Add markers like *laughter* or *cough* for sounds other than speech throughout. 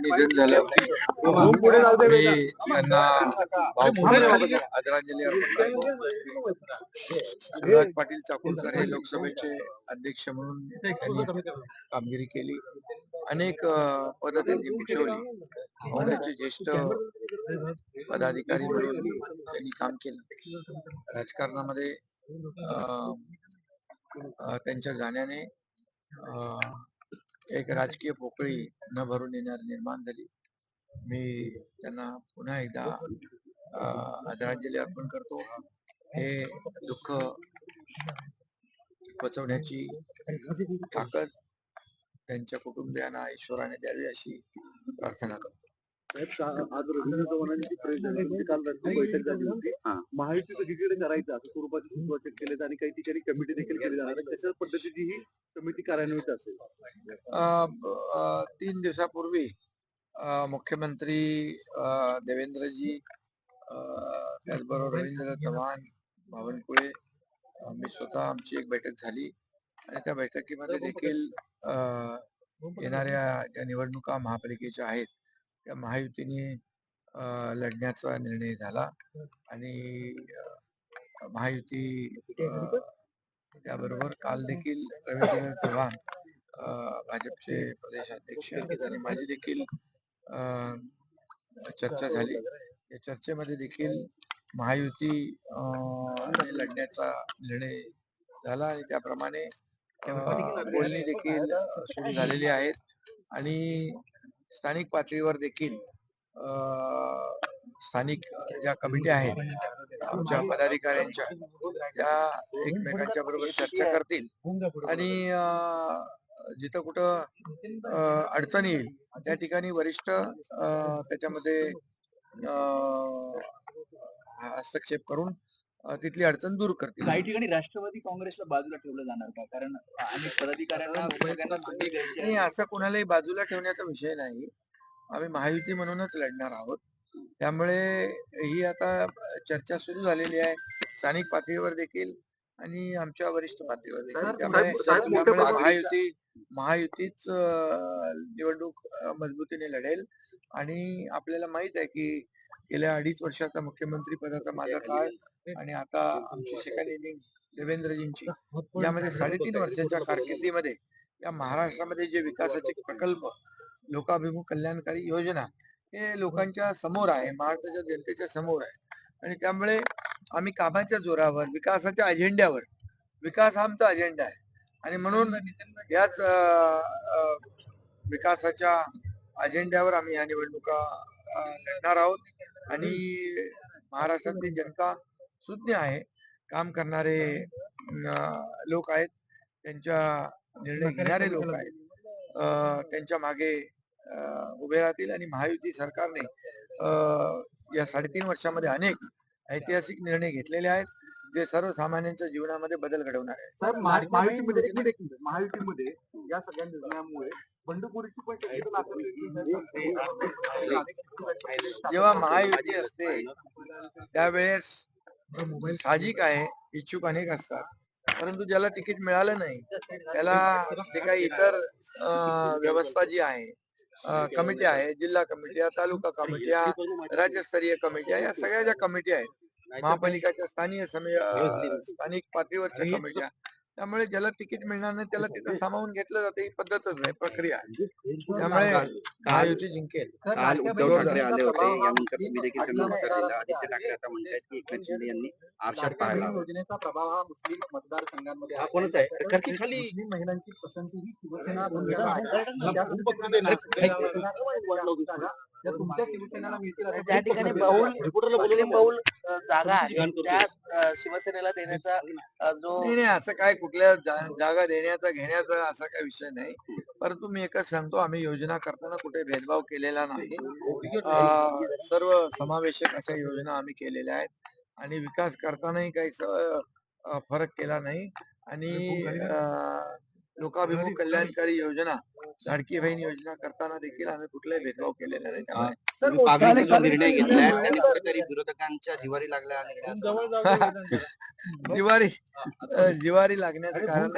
निधन झालं. मी त्यांना आदरांजली अर्पण पाटील चाकूरकर हे लोकसभेचे अध्यक्ष म्हणून त्यांनी कामगिरी केली. अनेक पद त्यांनी भूषवली काँग्रेसचे ज्येष्ठ पदाधिकारी म्हणून त्यांनी काम केलं. राजकारणामध्ये त्यांच्या जाण्याने एक राजकीय पोकळी न भरून येणार निर्माण झाली. मी त्यांना पुन्हा एकदा अं, आदरांजली अर्पण करतो. हे दुःख पचवण्याची ताकद त्यांच्या कुटुंबियांना ईश्वराने द्यावी अशी प्रार्थना करतो. आज रवींद्र चव्हाणांची प्रेस झाली होती, काल रद्द बैठक झाली होती. महायुती सगळीकडे करायचं असं स्वरूपाचे सूचवाचक केले आणि काही ठिकाणी कमिटी देखील केली जाणार कशा पद्धतीची ही कमिटी कार्यान्वित असेल? तीन दिवसापूर्वी मुख्यमंत्री देवेंद्रजी त्याचबरोबर रवींद्र चव्हाण बावनकुळे मी स्वतः आमची एक बैठक झाली. आणि त्या बैठकीमध्ये देखील येणाऱ्या ज्या निवडणुका महापालिकेच्या आहेत त्या महायुतीने लढण्याचा निर्णय झाला आणि महायुती त्याबरोबर काल देखील *coughs* रवींद्र चव्हाण भाजपचे प्रदेशाध्यक्ष आणि माझी देखील अ, चर्चा झाली. या चर्चेमध्ये देखील महायुती लढण्याचा निर्णय झाला आणि त्याप्रमाणे बोलणी देखील सुरू झालेली आहेत आणि स्थानिक पातळीवर देखील स्थानिक ज्या कमिटी आहेत आमच्या पदाधिकाऱ्यांच्या त्या एकमेकांच्या बरोबर चर्चा करतील आणि जिथं कुठं अडचणी अडचण येईल त्या ठिकाणी वरिष्ठ त्याच्यामध्ये हस्तक्षेप करून तिथली अडचण दूर करतील. काही ठिकाणी राष्ट्रवादी काँग्रेसला बाजूला ठेवलं जाणार का? कारण अनेक पदाधिकाऱ्यांना. असं कोणालाही बाजूला ठेवण्याचा विषय नाही. आम्ही महायुती म्हणूनच लढणार आहोत. त्यामुळे ही आता चर्चा सुरू झालेली आहे. स्थानिक पातळीवर देखील आणि आमच्या वरिष्ठ पातळीवर देखील. त्यामुळे महायुती महायुतीच निवडणूक मजबूतीने लढेल. आणि आपल्याला माहीत आहे की गेल्या अडीच वर्षाचा मुख्यमंत्री पदाचा माझा काळ आणि आता आमची सेकंड इनिंग देवेंद्रजींची. यामध्ये साडेतीन वर्षाच्या कारकिर्दीमध्ये या महाराष्ट्रामध्ये जे विकासाचे प्रकल्प लोकाभिमुख कल्याणकारी योजना हे लोकांच्या समोर आहे महाराष्ट्राच्या जनतेच्या समोर आहे. आणि त्यामुळे आम्ही कामाच्या जोरावर विकासाच्या अजेंड्यावर विकास हा आमचा अजेंडा आहे. आणि म्हणून याच विकासाच्या अजेंड्यावर आम्ही या निवडणुका लढणार आहोत. आणि महाराष्ट्रातली जनता सुज्ञ आहे. काम करणारे लोक आहेत. त्यांच्या निर्णय घेणारे लोक आहेत. त्यांच्या मागे उभे राहतील आणि महायुती सरकारने या साडेतीन वर्षामध्ये अनेक ऐतिहासिक निर्णय घेतलेले आहेत जे सर्वसामान्यांच्या जीवनामध्ये बदल घडवणार महा- महायुतीमध्ये. महायुतीमध्ये या सगळ्या निर्णयामुळे बंडखोरीची पण जेव्हा महायुती असते त्यावेळेस साहजिक आहे इच्छुक अनेक असतात. परंतु ज्याला तिकीट मिळालं नाही त्याला जे काही इतर व्यवस्था जी आहे कमिटी आहे जिल्हा कमिट्या तालुका कमिट्या राज्यस्तरीय कमिट्या या सगळ्या ज्या कमिटी आहेत महापालिकाच्या स्थानीय स्थानिक पातळीवरच्या कमिट्या त्यामुळे ज्याला तिकीट मिळणार नाही त्याला तिथं सामावून घेतलं जाते ही पद्धतच आहे प्रक्रिया. त्यामुळे महायुती जिंकेल काल उद्धव. ठाकरे आले होते यानंतर तुम्ही देखील त्यांना उत्तर दिलं आदित्य ठाकरे आता म्हणतात की एकनाथ शिंदे यांनी आरशात पाहायला. योजनेचा प्रभाव हा मुस्लिम मतदारसंघांमध्ये हा कोणाचा आहे कारण की खाली महिलांची पसंती ही शिवसेना ज्या ठिकाणी बहुल मुस्लिम बहुल जागा आहेत त्या शिवसेनेला देण्याचा जो नाही नाही असं काय कुठल्या जागा देण्याचा घेण्याचा असा काही विषय नाही. परंतु मी एकच सांगतो आम्ही योजना करताना कुठे भेदभाव केलेला नाही. सर्व समावेशक अशा योजना आम्ही केलेल्या आहेत. आणि विकास करतानाही काही फरक केला नाही. आणि लोकाभिमुख कल्याणकारी योजना लाडकी बहीण योजना करताना देखील आम्ही कुठलाही भेदभाव केलेला नाही जो निर्णय घेतलाय त्याने कुठेतरी विरोधकांच्या जिवारी लागला हा निर्णय असं *laughs* जिवारी जिवारी लागण्याचं कारण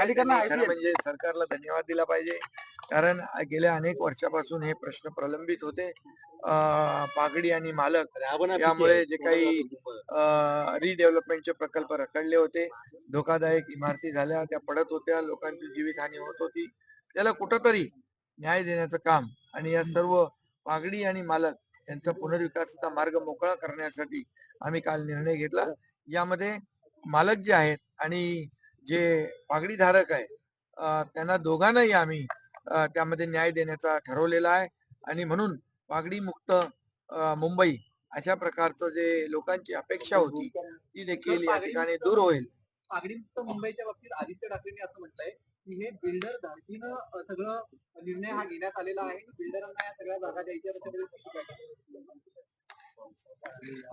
खरं. म्हणजे सरकारला धन्यवाद दिला पाहिजे. कारण गेल्या अनेक वर्षापासून हे प्रश्न प्रलंबित होते. पागडी आणि मालक यामुळे जे काही रिडेव्हलपमेंटचे प्रकल्प रखडले होते. धोकादायक इमारती झाल्या त्या पडत होत्या. लोकांची जीवितहानी होत होती. त्याला कुठंतरी न्याय देण्याचं काम आणि या सर्व पागडी आणि मालक यांचा पुनर्विकासाचा मार्ग मोकळा करण्यासाठी आम्ही काल निर्णय घेतला. यामध्ये मालक जे आहेत आणि जे पागडी धारक आहे अं, त्यांना दोघांनाही आम्ही त्यामध्ये न्याय देण्याचा ठरवलेला आहे आणि म्हणून पागडी मुक्त मुंबई अशा प्रकारचं जे लोकांची अपेक्षा होती ती देखील या ठिकाणी दूर होईल. पागडीमुक्त मुंबईच्या बाबतीत आदित्य ठाकरेंनी असं म्हटलंय की हे बिल्डर धारतीनं सगळं निर्णय हा घेण्यात आलेला आहे. बिल्डरांना या सगळ्या जागा द्यायच्या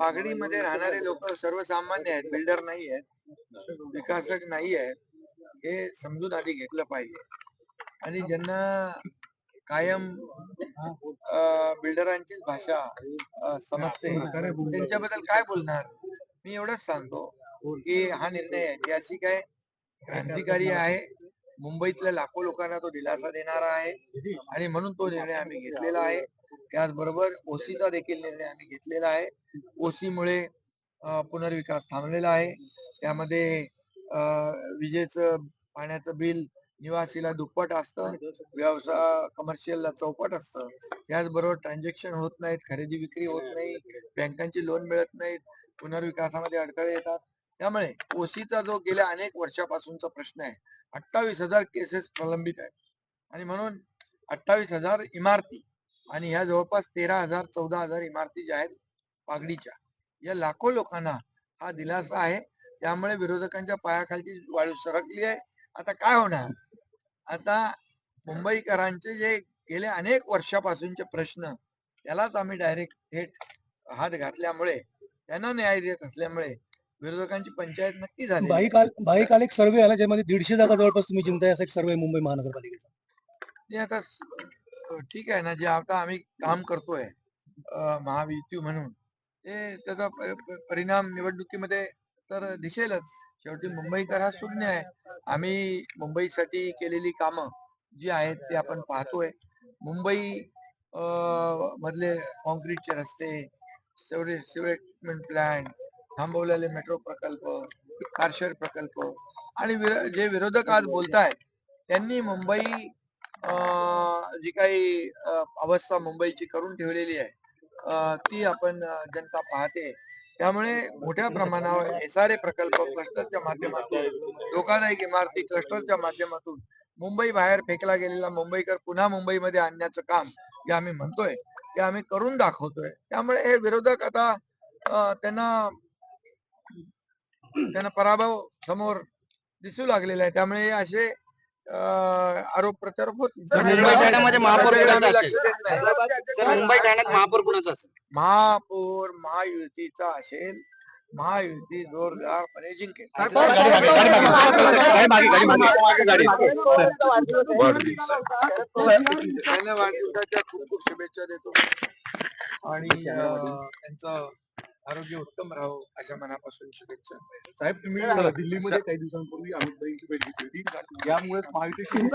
त्याच्यामध्ये राहणारे लोक सर्वसामान्य आहेत. बिल्डर नाही आहेत. विकासक नाही आहेत. हे समजून आधी घेतलं पाहिजे. आणि ज्यांना कायम बिल्डरांचीच भाषा समजते त्यांच्याबद्दल काय बोलणार? मी एवढंच सांगतो की हा निर्णय ऐतिहासिक आहे क्रांतिकारी आहे. मुंबईतल्या लाखो लोकांना तो दिलासा देणारा आहे. आणि म्हणून तो निर्णय आम्ही घेतलेला आहे. त्याचबरोबर ओसीचा देखील निर्णय आम्ही घेतलेला आहे. ओसीमुळे पुनर्विकास थांबलेला आहे. त्यामध्ये विजेच विजेचं पाण्याचं बिल निवासीला दुप्पट असतं. व्यवसाय कमर्शियलला चौपट असतं. त्याचबरोबर ट्रान्झॅक्शन होत नाहीत. खरेदी विक्री होत नाही. बँकांची लोन मिळत नाहीत. पुनर्विकासामध्ये अडथळे येतात. त्यामुळे ओसीचा जो गेल्या अनेक वर्षापासूनचा प्रश्न आहे अठ्ठावीस हजार केसेस प्रलंबित आहेत. आणि म्हणून अठ्ठावीस हजार इमारती आणि ह्या जवळपास तेरा हजार चौदा हजार इमारती ज्या आहेत पागडीच्या या लाखो लोकांना हा दिलासा आहे. त्यामुळे विरोधकांच्या पायाखालची वाळू सरकली आहे. आता काय होणार? आता मुंबईकरांचे जे गेले अनेक वर्षापासूनचे प्रश्न त्यालाच आम्ही डायरेक्ट थेट हात घातल्यामुळे त्यांना न्याय देत असल्यामुळे विरोधकांची पंचायत नक्की झाली बाई काल काल एक सर्वे आला ज्यामध्ये दीडशे जागा जवळपास तुम्ही जिंकताय असा एक सर्वे मुंबई महानगरपालिकेचा. ते आता ठीक आहे ना जे आता आम्ही काम करतोय महायुती म्हणून ते त्याचा परिणाम निवडणुकीमध्ये तर दिसेलच. शेवटी मुंबईकर हा शून्य आहे. आम्ही मुंबईसाठी केलेली कामं जी आहेत ती आपण पाहतोय. मुंबई मधले कॉन्क्रीटचे रस्ते सिवरेज ट्रीटमेंट प्लॅन्ट थांबवलेले मेट्रो प्रकल्प कारशेड प्रकल्प आणि जे विरोधक आज बोलतायत त्यांनी मुंबई जी काही अवस्था मुंबईची करून ठेवलेली आहे ती आपण जनता पाहते. त्यामुळे मोठ्या प्रमाणावर एसआरए प्रकल्प क्लस्टरच्या माध्यमातून धोकादायक इमारती क्लस्टरच्या माध्यमातून मुंबई बाहेर फेकला गेलेला मुंबईकर पुन्हा मुंबईमध्ये आणण्याचं काम जे आम्ही म्हणतोय ते आम्ही करून दाखवतोय. त्यामुळे हे विरोधक आता त्यांना त्यांना पराभव समोर दिसू लागलेला आहे त्यामुळे हे असे आरोप प्रत्यारोप होत मुंबई ठाण्यात महापौर कुणाचा असेल महापौर महायुतीचा असेल महायुती जोरदारपणे जिंकेल वाढदिवसाच्या खूप खूप शुभेच्छा देतो आणि त्यांचं आरोग्य उत्तम राहो अशा मनापासून शुभेच्छा साहेब तुम्ही दिल्लीमध्ये काही दिवसांपूर्वी अमित भाईंची भेट घेतली होती यामुळे महायुतीची